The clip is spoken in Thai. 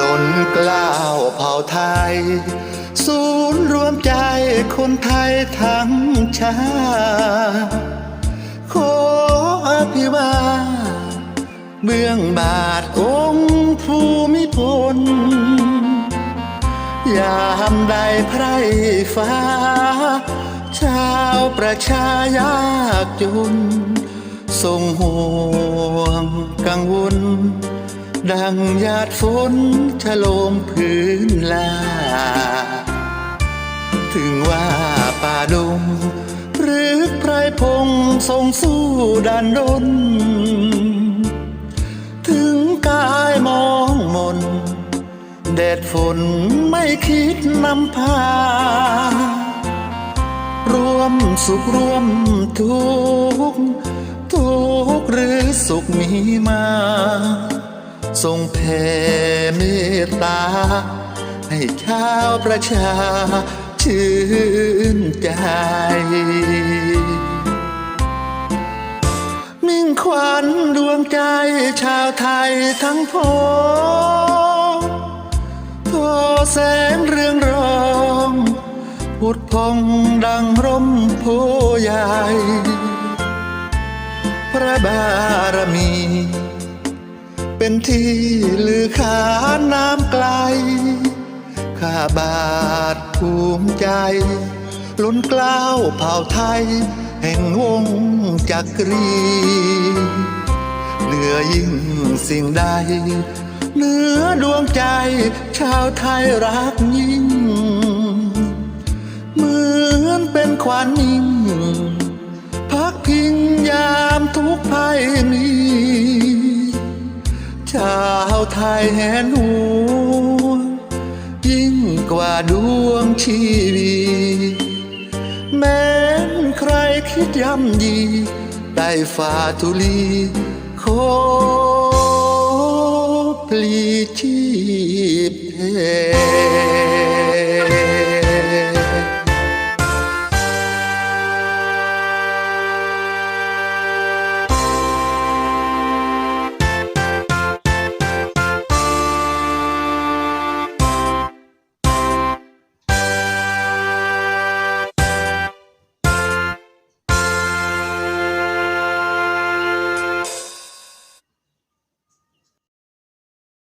ล้นกล้าวเผ่าไทย ศูนย์รวมใจคนไทยทั้งชาติขออภิวาเบื้องบาทองค์ภูมิพล ยามใดไพรฟ้า ชาวประชายากจนทรงห่วงกังวล ดังหยาดฝนชะโลมพื้นลา ถึงว่าป่าดงหรือไพรพงทรงสู้ดันดน ถึงกายมองมน แดดฝนไม่คิดนำพา รวมสุขรวมทุกทุกหรือสุขมีมา ทรงแผ่เมตตา ให้ชาวประชาชื่นใจ มิ่งขวัญดวงใจชาวไทยทั้งพ้องทอแสงเรืองรองพุดพองดังร่มโพใหญ่ พระบารมี เป็นที่ลือขานน้ำไกล ข้าบาทภูมิใจ ล้นกล้าวเผ่าไทย แห่งวงจักรีเหลือยิ่งสิ่งใดเหนือดวงใจ ชาวไทยรักยิ่ง เหมือนเป็นขวัญนิ่งพักพิงยามทุกภัยมี ชาวไทยแหนหวงยิ่งกว่าดวงชีวีแม้นใครคิดย่ำยีได้ฝ่าทุลีโคปลีชีพเพ